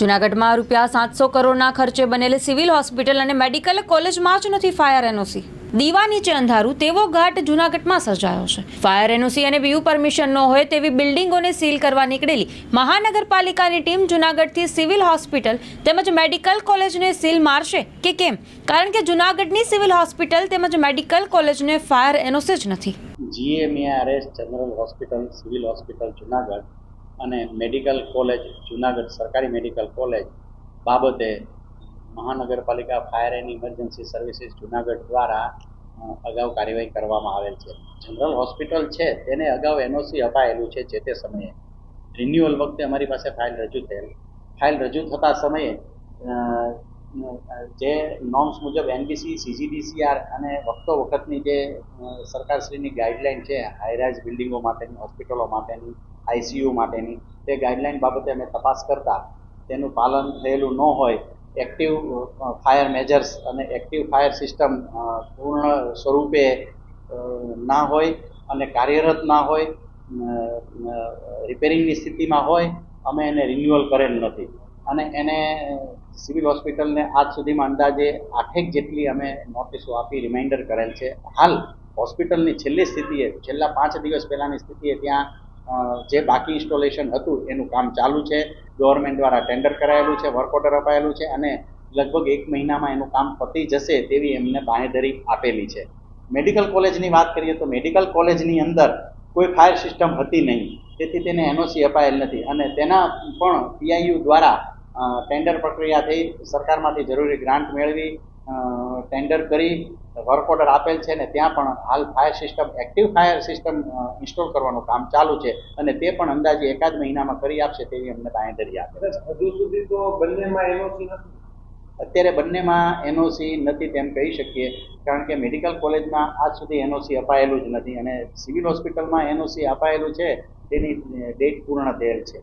જૂનાગઢમાં રૂપિયા સાતસો કરોડના ખર્ચે બનેલી સિવિલ હોસ્પિટલ અને મેડિકલ કોલેજમાં જ નથી ફાયર એનઓસી. દીવા નીચે અંધારું, તેવો ઘાટ જૂનાગઢમાં સર્જાયો છે. ફાયર એનઓસી અને બીયુ પરમિશન ન હોય તેવી બિલ્ડિંગોને સીલ કરવા નીકળેલી મહાનગરપાલિકાની ટીમ જૂનાગઢથી સિવિલ હોસ્પિટલ તેમજ મેડિકલ કોલેજને સીલ મારશે કે કેમ? કારણ કે જૂનાગઢની સિવિલ હોસ્પિટલ તેમજ મેડિકલ કોલેજને ફાયર એનઓસી જ નથી. GMERS general hospital, civil hospital Junagadh અને મેડિકલ કોલેજ, જુનાગઢ સરકારી મેડિકલ કોલેજ બાબતે મહાનગરપાલિકા fire and emergency services Junagadh દ્વારા અગાઉ કાર્યવાહી કરવામાં આવેલ છે. જનરલ હોસ્પિટલ છે, તેને અગાઉ એનઓસી અપાયેલું છે જે તે સમયે. રિન્યુઅલ વખતે અમારી પાસે ફાઇલ રજૂ થયેલ. ફાઇલ રજૂ થતા સમયે જે નોર્મ્સ મુજબ એનબીસી સીજીડીસીઆર અને વખતો વખતની જે સરકારશ્રીની ગાઈડલાઇન છે હાઈરાઇઝ બિલ્ડિંગો માટેની હોસ્પિટલો માટેની આઈસીયુ માટેની, તે ગાઈડલાઇન બાબતે અમે તપાસ કરતા તેનું પાલન થયેલું ન હોય એક્ટિવ ફાયર મેજર્સ અને એક્ટિવ ફાયર સિસ્ટમ પૂર્ણ સ્વરૂપે ના હોય અને કાર્યરત ના હોય રિપેરિંગની સ્થિતિમાં હોય, અમે એને રિન્યુઅલ કરેલ નથી. અને એને સિવિલ હોસ્પિટલને આજ સુધીમાં અંદાજે આઠેક જેટલી અમે નોટિસો આપી રિમાઇન્ડર કરેલ છે. હાલ હોસ્પિટલની છેલ્લી સ્થિતિએ છેલ્લા પાંચ દિવસ પહેલાંની સ્થિતિએ ત્યાં જે બાકી ઇન્સ્ટોલેશન હતું, એનું કામ ચાલુ છે. ગવર્મેન્ટ દ્વારા ટેન્ડર કરાયેલું છે વર્ક ઓર્ડર અપાયેલું છે અને લગભગ એક મહિનામાં એનું કામ પતી જશે તેવી એમને બાંહેધરી આપેલી છે. મેડિકલ કોલેજની વાત કરીએ તો મેડિકલ કોલેજની અંદર કોઈ ફાયર સિસ્ટમ હતી નહીં. તેથી તેને એનઓસી અપાયેલ નથી. અને તેના પણ પીઆઈયુ દ્વારા ટેન્ડર પ્રક્રિયા થઈ સરકારમાંથી જરૂરી ગ્રાન્ટ મેળવી ટેન્ડર કરી વર્ક ઓર્ડર આપેલ છે ને ત્યાં પણ હાલ fire system active fire system install કરવાનું કામ ચાલુ છે અને તે પણ અંદાજે એકાદ મહિનામાં કરી આપશે તેવી અમને બાંયધરી આપે હજુ સુધી તો બંનેમાં એનઓસી નથી? અત્યારે બંનેમાં એનઓસી નથી તેમ કહી શકીએ કારણ કે મેડિકલ કોલેજમાં આજ સુધી એનઓસી અપાયેલું જ નથી અને સિવિલ હોસ્પિટલમાં એનઓસી અપાયેલું છે તેની ડેટ પૂર્ણ થયેલ છે.